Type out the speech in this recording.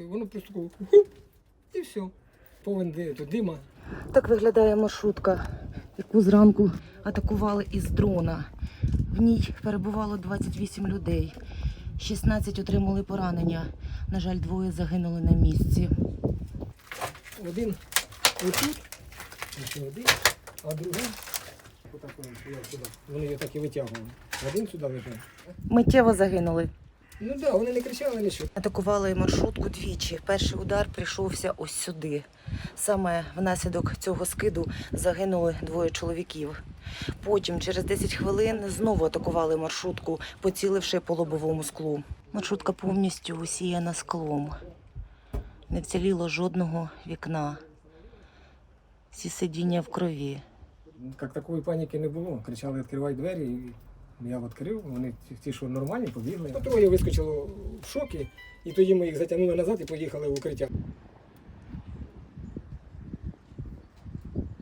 І Воно просто тако хуп, і все. Повен то дима. Так виглядає маршрутка, яку зранку атакували із дрона. В ній перебувало 28 людей. 16 отримали поранення. На жаль, двоє загинули на місці. Один отут, ще один, а другий отак він сюди. Вони його так і витягували. Один сюди лежав. Миттєво загинули. Ну так, да, вони не кричали нічого. Атакували маршрутку двічі. Перший удар прийшовся ось сюди. Саме внаслідок цього скиду загинули двоє чоловіків. Потім, через 10 хвилин, знову атакували маршрутку, поціливши по лобовому склу. Маршрутка повністю усіяна склом. Не вціліло жодного вікна. Всі сидіння в крові. Як такої паніки не було. Кричали, відкривай двері. І я відкрив, вони ті- що нормальні, побігли. Троє вискочило в шокі, і тоді ми їх затягнули назад і поїхали в укриття.